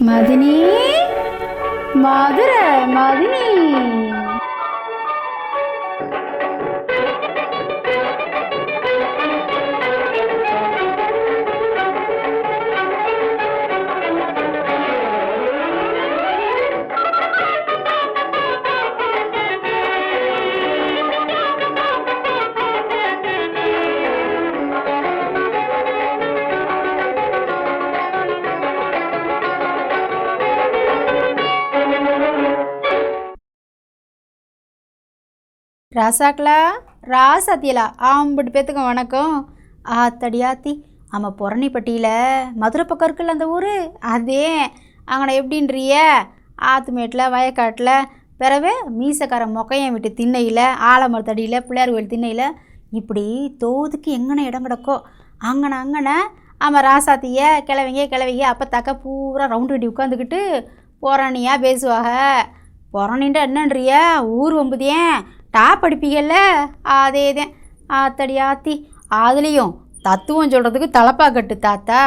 மதினி மதுரை மதினி. ராசாக்களா ராசாத்தியலா? ஆம்பிட்டு பேத்துக்கு வணக்கம். ஆத்தடி ஆத்தி ஆமாம் புறணிப்பட்டியில் மதுரை பக்கம் இருக்குல்ல அந்த ஊர்? அதே. அங்கன எப்படின்றிய? ஆத்துமேட்டில் வயக்காட்டில் பிறவே மீசக்கார மொக்கையன் விட்டு திண்ணையில் ஆலமரத்தடியில் பிள்ளையார் கோயில் திண்ணையில் இப்படி தோதுக்கு எங்கன இடம் கிடக்கோ அங்கன அங்கன ஆமாம் ராசாத்திய கிழவிங்க கிழவிங்க அப்பத்தாக்க பூரா ரவுண்டு கட்டி உட்காந்துக்கிட்டு புறணியாக பேசுவாங்க புறணின்ட்டு என்னன்றிய? ஊர் வம்புதியேன். டாப் படிப்பீங்கல்ல அதே தான் ஆத்தடி ஆத்தி. அதுலேயும் தத்துவம் சொல்கிறதுக்கு தலப்பா கட்டு தாத்தா.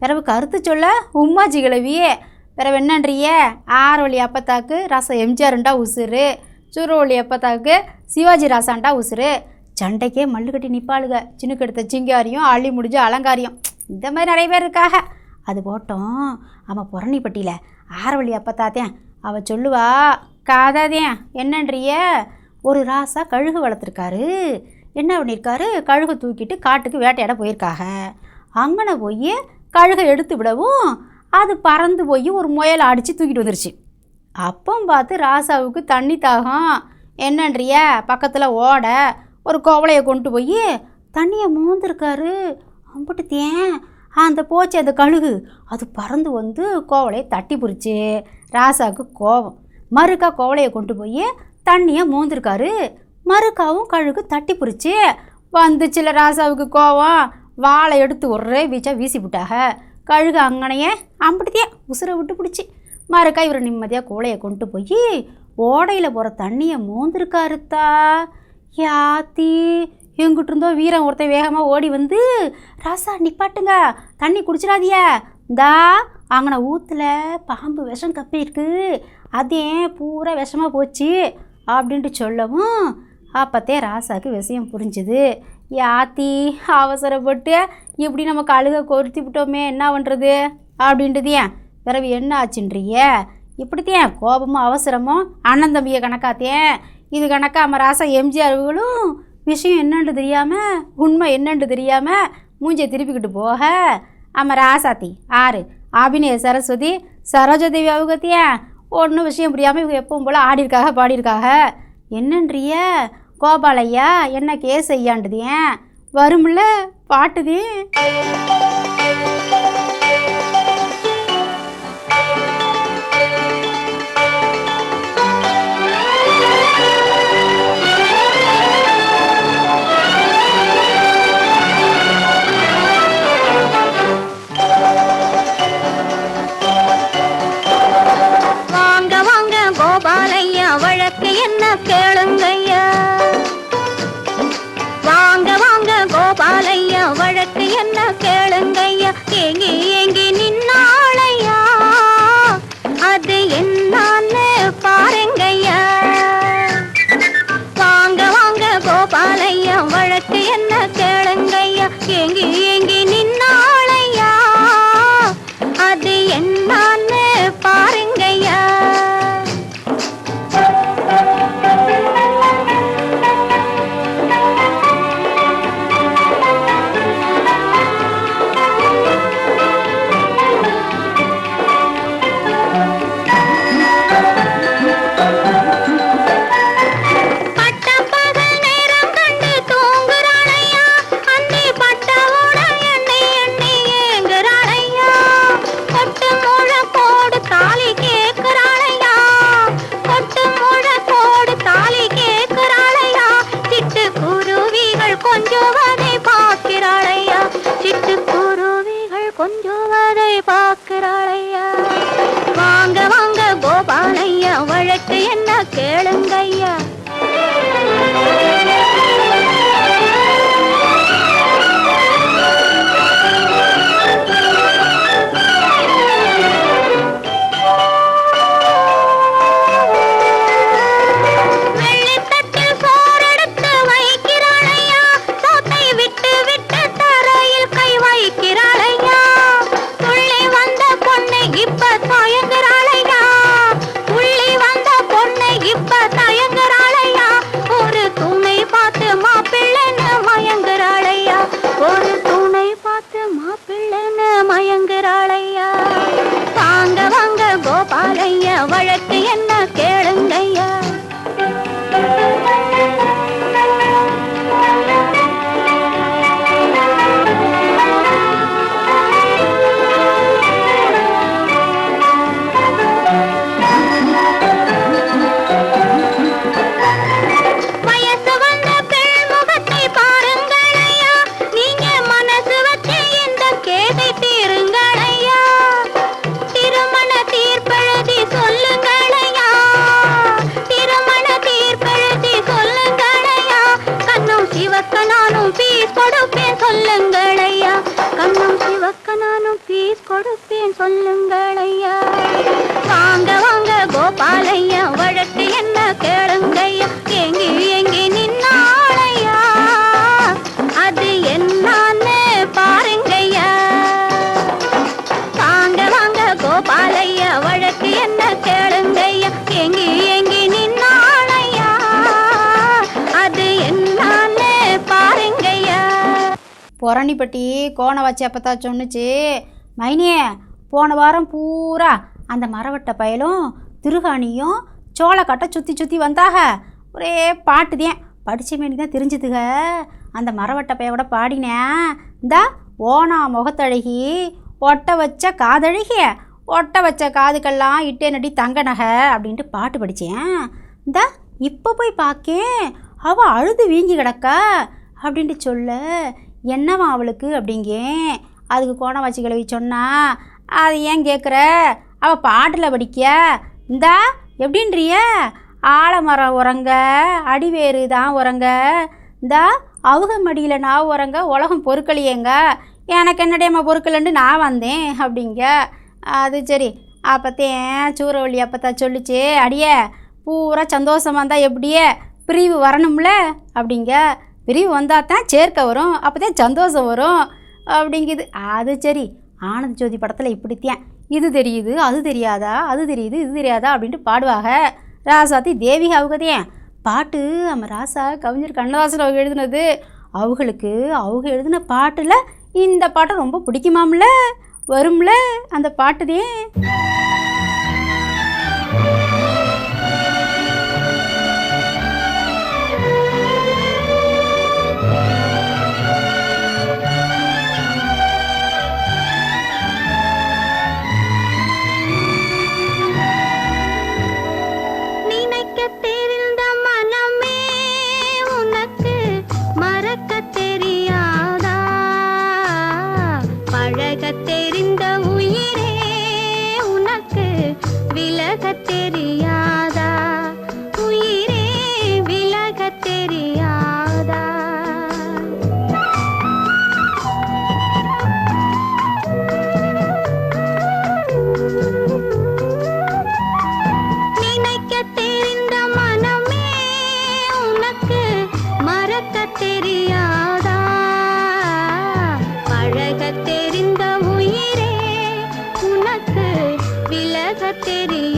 பிறவு கருத்து சொல்ல உம்மாஜி கிளவியே. பிறவு என்னன்றிய? ஆரோலி அப்பத்தாக்கு ரசம் எம்ஜிஆருண்டா உசுரு சுரோலி அப்பத்தாக்கு சிவாஜி ராசாண்டா உசுரு சண்டைக்கே மல்லு கட்டி நிப்பாளுக. சின்னுக்கு எடுத்த சிங்காரியும் அள்ளி முடிஞ்ச அலங்காரியம். இந்த மாதிரி நிறைய பேர் இருக்காக. அது போட்டோம். அவன் புறணிப்பட்டியில் ஆரவழி அப்பத்தாத்தேன். அவள் சொல்லுவா காதாதேன் என்னன்றிய? ஒரு ராசா கழுகு வளர்த்துருக்காரு. என்ன பண்ணியிருக்காரு கழுகு தூக்கிட்டு காட்டுக்கு வேட்டையாட போயிருக்காக அங்கனை போய் கழுகை எடுத்து விடவும் அது பறந்து போய் ஒரு முயலை அடித்து தூக்கிட்டு வந்துருச்சு. அப்போ பார்த்து ராசாவுக்கு தண்ணி தாகம். என்னன்றிய? பக்கத்தில் ஓட. ஒரு கோவலையை கொண்டு போய் தண்ணியை மோந்துருக்காரு. அம்பிட்டு தேன். அந்த போச்சு அந்த கழுகு. அது பறந்து வந்து கோவலையை தட்டி பிடிச்சி. ராசாவுக்கு கோபம் மறுக்கா கோவலையை கொண்டு போய் தண்ணியை மோந்திருக்காரு. மறுக்காவும் கழுகு தட்டி பிடிச்சி வந்துச்சுல ராசாவுக்கு கோவம். வாழை எடுத்து ஒரே வீச்சா வீசி விட்டாக கழுகு அங்கனையே அம்பிட்டுதே உசுரை விட்டு பிடிச்சி. மறுக்கா இவர் நிம்மதியாக கோழையை கொண்டு போய் ஓடையில் போகிற தண்ணியை மோந்திருக்காருத்தா. யாத்தி எங்கிட்ட இருந்தோ வீரன் ஒருத்தன் வேகமாக ஓடி வந்து ராசா நிப்பாட்டுங்க. தண்ணி குடிச்சிடாதிய இந்தா அங்கன ஊற்றுல பாம்பு விஷம் கப்பி இருக்கு அதே பூரா விஷமாக போச்சு. அப்படின்ட்டு சொல்லவும் அப்போத்தே ராசாவுக்கு விஷயம் புரிஞ்சுது. யாத்தி அவசரப்பட்டு இப்படி நம்ம கழுகை கொருத்தி விட்டோமே என்ன பண்ணுறது அப்படின்றது ஏன்? பிறகு என்ன ஆச்சுன்றிய இப்படித்தேன் கோபமும் அவசரமும் அண்ணன் தம்பியை கணக்காத்தேன் இது கணக்கா நம்ம ராசா எம்ஜிஆர்களும் விஷயம் என்னென்று தெரியாமல் உண்மை என்னென்று தெரியாமல் மூஞ்சியை திருப்பிக்கிட்டு போக? ஆமாம் ராசாத்தி ஆறு. அபிநய சரஸ்வதி சரோஜாதேவி அவகத்தியா? ஒன்றும் விஷயம் புரியாமல் இவங்க எப்பவும் போல் ஆடிருக்காக பாடியிருக்காக. என்னன்றிய? கோபாலையா என்ன கேஸ் ஐயாண்டுது ஏன்? வரும்ல பாட்டுது கொரணிப்பட்டி கோண வச்சு அப்பத்தா சொன்னுச்சு. மைனியே போன வாரம் பூரா அந்த மரவட்ட பயலும் திருகாணியும் சோளக்கட்டை சுற்றி சுற்றி வந்தாக ஒரே பாட்டு தான். படித்த வேண்டி தான் தெரிஞ்சுதுக. அந்த மரவட்ட பையோட பாடினேன் இந்தா ஓனா முகத்தழகி ஒட்ட வச்ச காதழுகிய ஒட்ட வச்ச காதுக்கெல்லாம் இட்டே நடி தங்க நகை அப்படின்ட்டு பாட்டு படித்தேன் இந்தா இப்போ போய் பார்க்கேன் அவள் அழுது வீங்கி கிடக்கா அப்படின்ட்டு சொல்ல. என்னவா அவளுக்கு அப்படிங்க? அதுக்கு கோணம் வச்சு கிளவி சொன்னா அது ஏன் கேட்குற அவள் பாட்டில் படிக்க இந்தா எப்படின்றிய? ஆலமரம் உறங்க அடிவேறு தான் உறங்க. இந்தா அவுக மடியில் நான் உறங்க உலகம் பொறுக்கலையேங்க. எனக்கு என்னடியம்மா பொறுக்கலன்ட்டு நான் வந்தேன் அப்படிங்க. அது சரி அப்போத்தேன் சூறவள்ளி அப்போத்தான் சொல்லிச்சு அடியே பூரா சந்தோஷமாக இருந்தால் எப்படியே பிரிவு வரணும்ல அப்படிங்க. பிரிவு வந்தால் தான் சேர்க்க வரும் அப்போ தான் சந்தோஷம் வரும் அப்படிங்குது. அது சரி ஆனந்த ஜோதி படத்தில் இப்படித்தான். இது தெரியுது அது தெரியாதா அது தெரியுது இது தெரியாதா அப்படின்ட்டு பாடுவாங்க ராசாத்தி தேவிகா அவகதையன் பாட்டு நம்ம ராசா கவிஞர் கண்ணதாசன் அவங்க எழுதுனது. அவங்களுக்கு அவங்க எழுதின பாட்டில் இந்த பாட்டை ரொம்ப பிடிக்குமாம்ல? வரும்ல அந்த பாட்டுதே. तेरी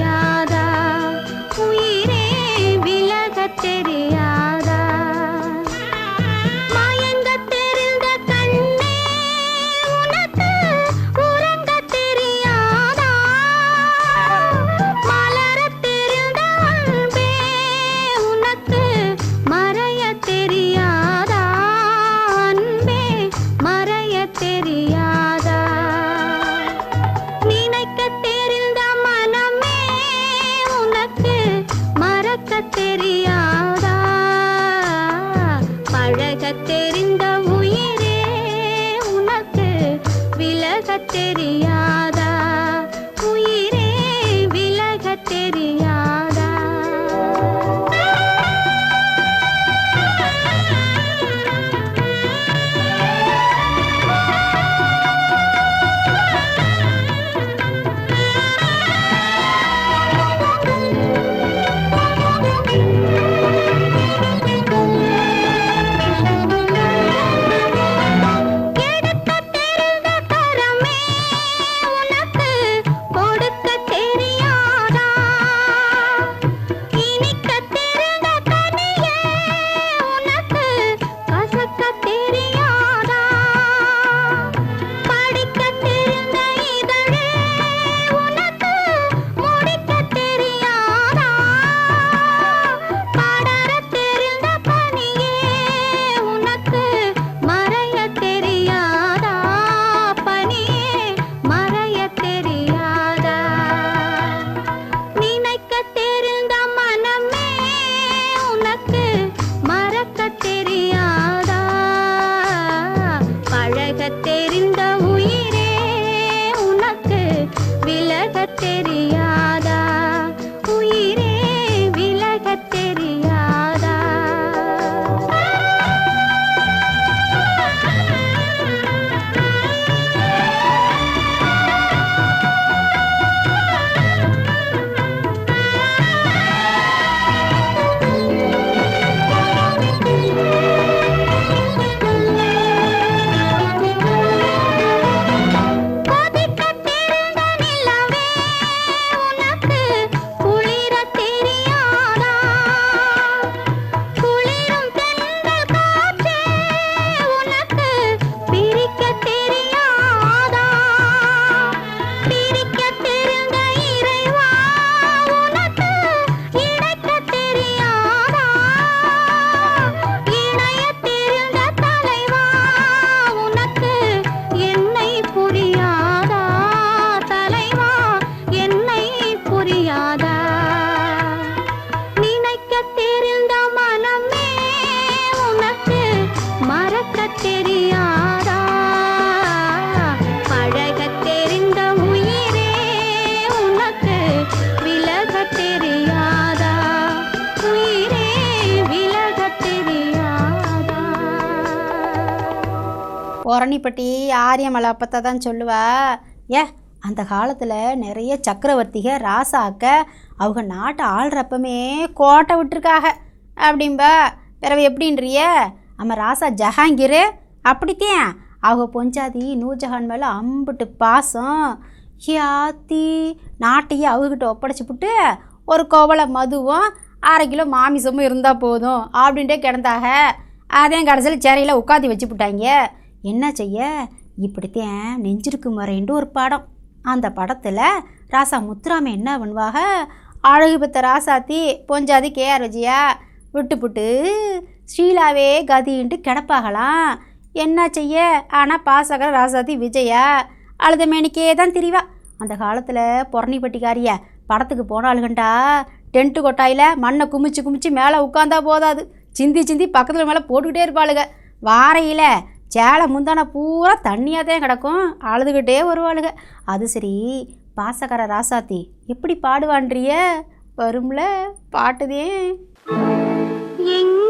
பொறணிப்பட்டி ஆரியமலை அப்பத்தை தான் சொல்லுவா. ஏ அந்த காலத்தில் நிறைய சக்கரவர்த்திக ராசாக்க அவங்க நாட்டை ஆள்றப்பமே கோட்டை விட்டுருக்காக அப்படிம்பா. பிறவு எப்படின்றிய? நம்ம ராசா ஜஹாங்கீர் அப்படித்தான். அவங்க பொஞ்சாதி நூர்ஜஹான் மேலே அம்புட்டு பாசம். யாத்தி நாட்டையே அவகிட்ட ஒப்படைச்சி விட்டு ஒரு கோவலை மதுவும் அரை கிலோ மாமிசமும் இருந்தால் போதும் அப்படின்ட்டே கிடந்தாக. அதே கடைசியில் சேரையில் உட்காந்து வச்சு விட்டாங்க என்ன செய்ய? இப்படித்தான் நெஞ்சிருக்கு முறைன்ட்டு ஒரு படம். அந்த படத்தில் ராசா முத்துராம என்ன பண்ணுவாக? அழகு பெத்த ராசாத்தி பொஞ்சாதி கேஆர் விஜயா விட்டுப்புட்டு ஸ்ரீலாவே கதின்ட்டு கிடப்பாகலாம். என்ன செய்ய? ஆனால் பாசகர ராசாத்தி விஜயா அழுத மேனிக்கே தான் திரிவா. அந்த காலத்தில் புறணிப்பட்டிக்காரிய படத்துக்கு போனாளுகண்டா டென்ட்டு கொட்டாயில் மண்ணை குமிச்சு குமிச்சு மேலே உட்காந்தா போதாது. சிந்தி சிந்தி பக்கத்தில் மேலே போட்டுக்கிட்டே இருப்பாளுங்க வாரையில் சேலை முந்தான பூரா தண்ணியாக தான் கிடக்கும். அழுதுகிட்டே வருவாளுங்க அது சரி பாசக்கார ராசாத்தி எப்படி பாடுவான்றிய வரும்ல பாட்டுதே. எங்க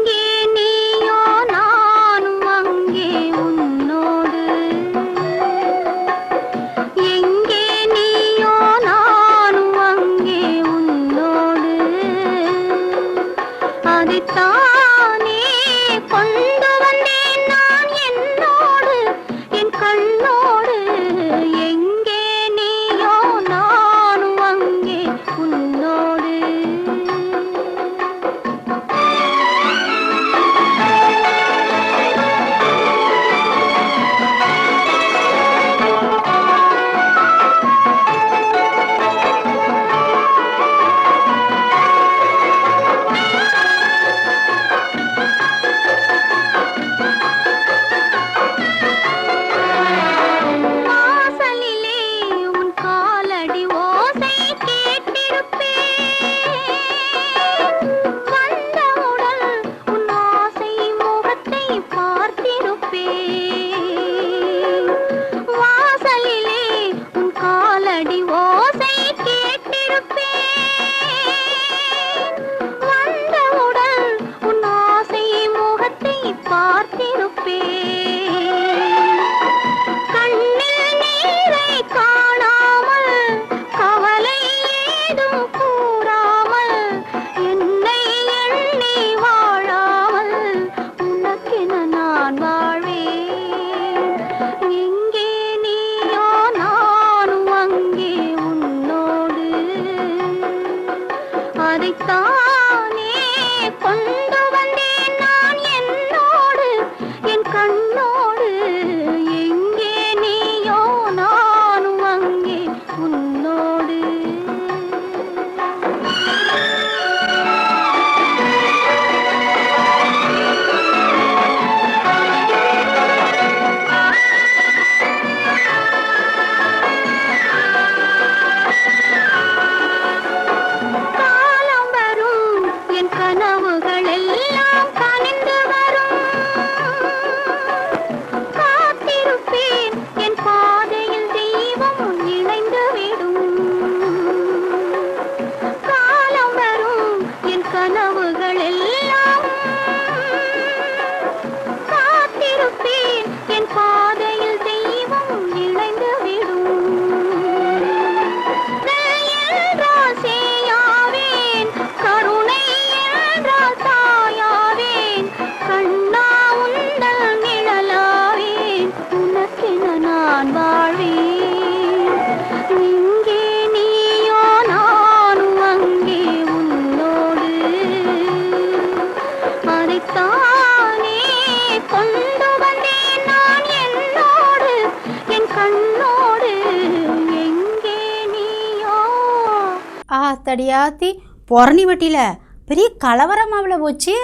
அத்தடியாத்தி தடியாத்தி பொறணி வட்டியில் பெரிய கலவரமாவில் போச்சு.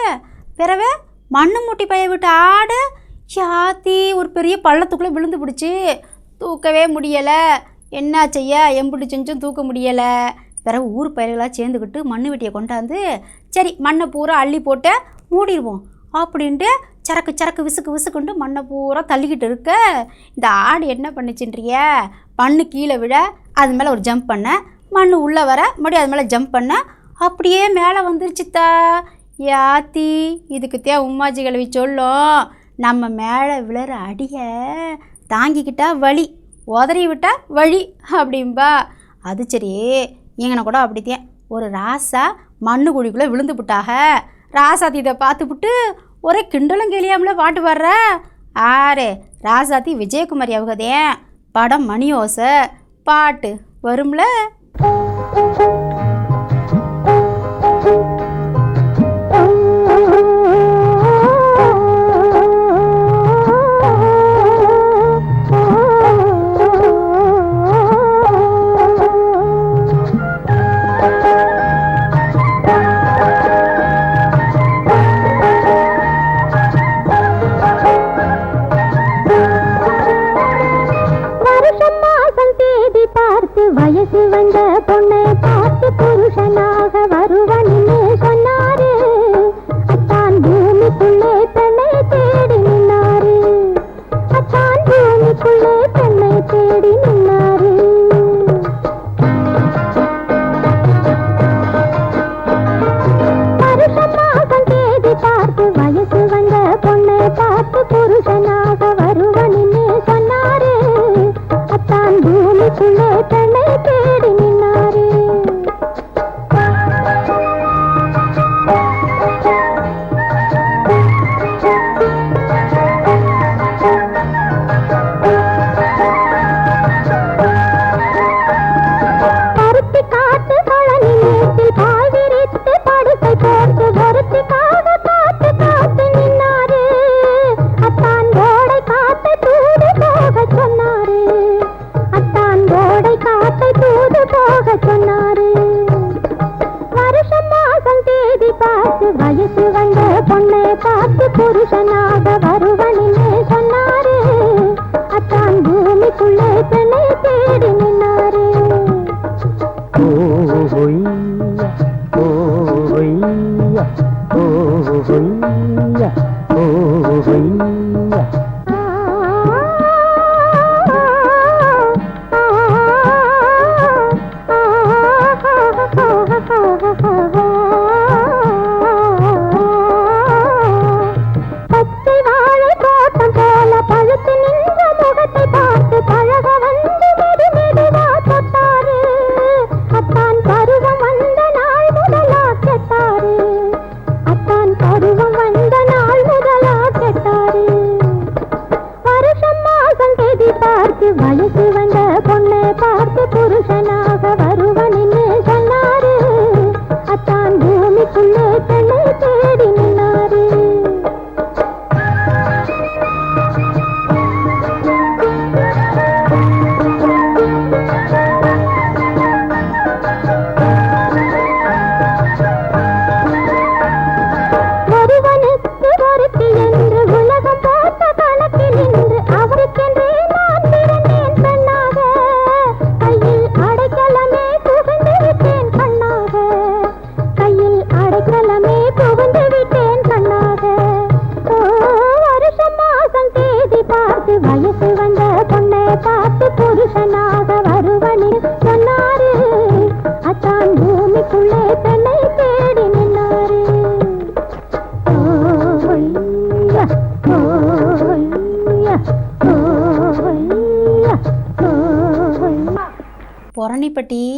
பிறவே மண்ணு மூட்டி பைய விட்டு ஆடு ஆத்தி ஒரு பெரிய பள்ளத்துக்குள்ளே விழுந்து பிடிச்சி. தூக்கவே முடியலை. என்ன செய்ய? எம்புட்டு செஞ்சும் தூக்க முடியலை. பிறகு ஊர் பயிர்களாக சேர்ந்துக்கிட்டு மண்ணு வெட்டியை கொண்டாந்து சரி மண்ணை பூரா அள்ளி போட்டு மூடிடுவோம் அப்படின்ட்டு சரக்கு சரக்கு விசுக்கு விசுக்குன்ட்டு மண்ணை பூரா தள்ளிக்கிட்டு இருக்க. இந்த ஆடு என்ன பண்ணுச்சுன்றிய? மண்ணு கீழே விழ. அது மேலே ஒரு ஜம்ப் பண்ண. மண் உள்ளே வர மறுபடியும் அது மேலே ஜம்ப் பண்ண அப்படியே மேலே வந்துருச்சுத்தா யாத்தி இதுக்குத்தே உமாஜி உம்மாச்சி கழுவி சொல்லும் நம்ம மேலே விழுற அடியை தாங்கிக்கிட்டா வழி உதறி விட்டா வழி அப்படிம்பா. அது சரி எங்கனை கூட அப்படித்தேன் ஒரு ராசா மண்ணு குழிக்குள்ளே விழுந்து விட்டாக ராசாத்தி இதை பார்த்துப்புட்டு ஒரே கிண்டலும் கிளியாமல பாட்டு வர்ற ஆரே ராசாத்தி விஜயகுமாரி அவகதேன் படம் மணியோசை. பாட்டு வரும்ல? thank you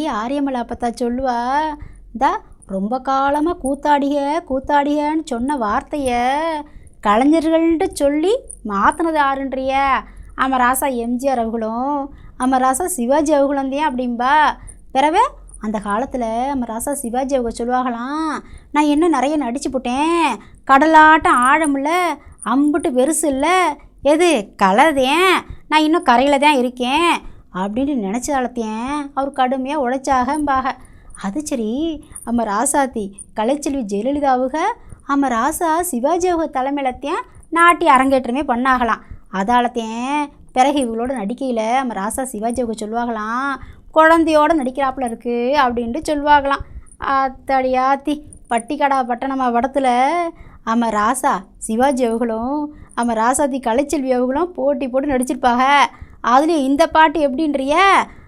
ஆரியமலை அப்பத்தா சொல்லுவா தா ரொம்ப காலமாக கூத்தாடிக கூத்தாடிகன்னு சொன்ன வார்த்தையை கலைஞர்கள்ட்டு சொல்லி மாற்றினது ஆறுன்றிய அமராசா எம்ஜிஆர் அவர்களும் அமராசா சிவாஜி அவர்களும் தான் அப்படிம்பா. பிறவே அந்த காலத்தில் நம்ம ராசா சிவாஜி அவங்க சொல்லுவாங்களாம் நான் என்ன நிறைய நடிச்சு போட்டேன் கடலாட்டம் ஆழமில்ல அம்புட்டு பெருசு இல்லை எது கலதேன் நான் இன்னும் கரையில் தான் இருக்கேன் அப்படின்னு நினச்சாலத்தையும் அவர் கடுமையாக உழைச்சாகம்பாக அது சரி நம்ம ராசாத்தி கலைச்செல்வி ஜெயலலிதாவுக நம்ம ராசா சிவாஜி அவங்க தலைமையிலத்தையும் நாட்டிய அரங்கேற்றமே பண்ணாகலாம். அதாலத்தையும் பிறகு இவங்களோட நடிக்கையில் நம்ம ராசா சிவாஜி சொல்லுவாங்களாம் குழந்தையோட நடிக்கிறாப்புல இருக்குது அப்படின்ட்டு சொல்லுவாங்களாம் அத்தடியாத்தி பட்டிக்கடா பட்டணமா படத்தில் ஆம ராசா சிவாஜி அவர்களும் ஆம ராசாதி கலைச்செல்வி அவர்களும் போட்டி போட்டு நடிச்சிருப்பாங்க அதுலேயும் இந்த பாட்டு எப்படின்றிய?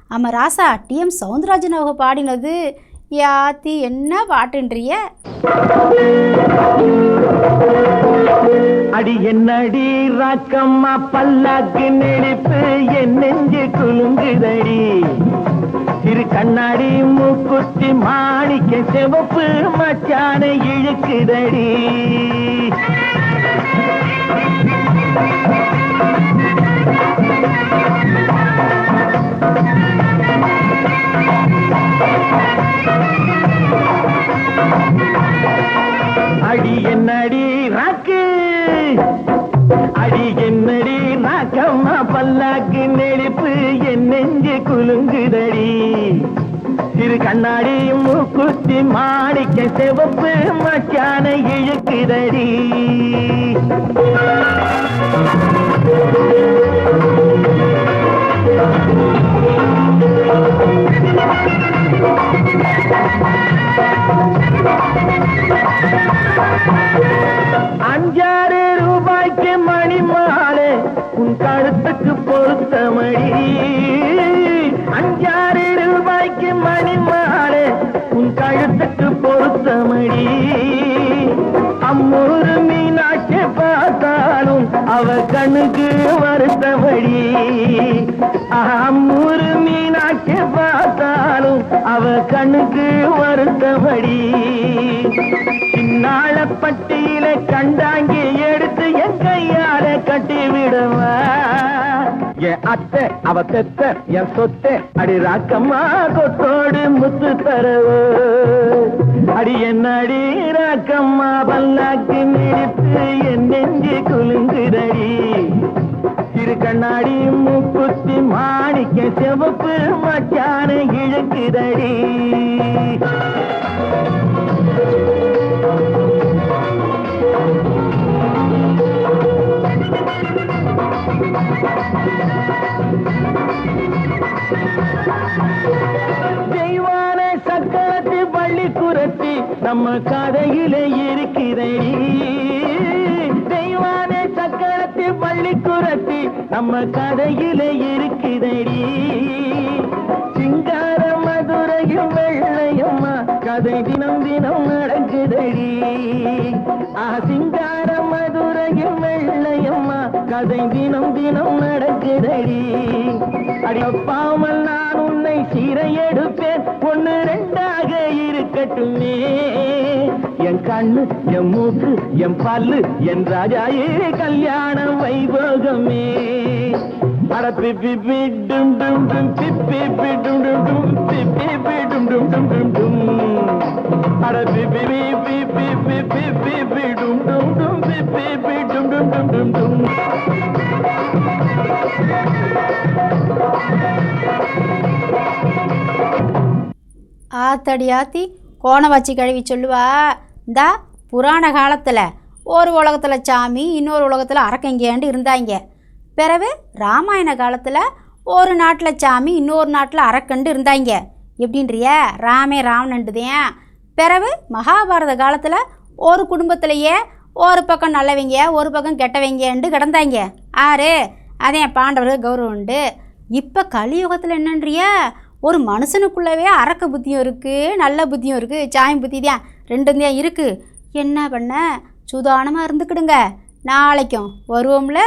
ஆமாம் ராசா டிஎம் சவுந்தரராஜன் அவங்க பாடினது. யாத்தி என்ன பாட்டுன்றிய? அடி என்னடி ராக்கம்மா பல்லாக்கு நெளிப்பு என் நெஞ்சு குலுங்குதடி. திரு கண்ணாடி மூக்குத்தி மாணிக்க செவப்பு மச்சான இழுக்குதடி. அம்மா பல்லாக்கு நெளிப்பு என் நெஞ்சு குலுங்குதடி சிறு கண்ணாடியும் மூக்குத்தி மாணிக்க செவப்பு மச்சான இழுக்குதடி Thank you. அஞ்சாறு ரூபாய்க்கு மணி மாலை உன் கழுத்துக்கு பொருத்த மணி அஞ்சாறு ரூபாய்க்கு மணி மாலை உன் கழுத்துக்கு பொருத்த மணி அம்மூரு மீனாட்சி பார்த்தாலும் அவ கண்ணுக்கு வருத்தபடி அம்மூரு மீனாட்சி பார்த்தாலும் அவ கண்ணுக்கு வருத்தபடி சின்னாள பட்டியில கண்டாங்கி எடுத்து என் கையால கட்டி விடுவா. என் அத்தை அவ பெத்த என் சொத்த அடி ராக்கம்மா கொத்தோடு முத்து தரவு. அடி என்ன அடி ராக்கம்மா பல்லாக்கு நிறுத்து என் நெஞ்சு குலுங்குதடி. திரு கண்ணாடி மூக்குத்தி மாணிக்க செவப்பு மச்சான இழுக்குதடி. தெய்வான சக்கரத்து பள்ளி குரத்தி நம்ம கதையிலே இருக்கிறடி. சக்கரத்து பள்ளி குரத்தி நம்ம கதையில இருக்குதடி. சிங்கார மதுரையும் வெள்ளையம்மா கதை தினம் தினம் நடக்குதடி. ஆ சிங்கார மதுரையும் வெள்ளையம்மா கதை தினம் தினம் நடக்குதடி. அடியப்பாமல் நான் உன்னை சீரை எடுப்பேன். ஒன்னு ரெண்டாக இரு இருக்கட்டுமே என் கண்ணு என் மூக்கு என் பல்லு என் ராஜாயே கல்யாண வைபோகமே ஆத்தடி ஆத்தி கோண வச்சு கழுவி சொல்லுவா இந்தா புராண காலத்தில் ஒரு உலகத்தில் சாமி இன்னொரு உலகத்தில் அரக்கங்கேண்டு இருந்தாங்க பிறகு ராமாயண காலத்தில் ஒரு நாட்டில் சாமி இன்னொரு நாட்டில் அரக்கண்டு இருந்தாங்க எப்படின்றிய? ராமே ராவணண்டுதேன் பிறகு மகாபாரத காலத்தில் ஒரு குடும்பத்திலேயே ஒரு பக்கம் நல்லவங்க ஒரு பக்கம் கெட்டவங்கன்ட்டு கிடந்தாங்க ஆறு அதே பாண்டவர்கள் கௌரவம் உண்டு இப்போ கலியுகத்தில் என்னன்றியா? ஒரு மனுஷனுக்குள்ளவே அரக்க புத்தியும் இருக்குது நல்ல புத்தியும் இருக்குது சாயம் புத்தி தான் ரெண்டும் தான் இருக்குது என்ன பண்ண? சுதானமாக இருந்துக்கிடுங்க. நாளைக்கும் வருவோம்ல.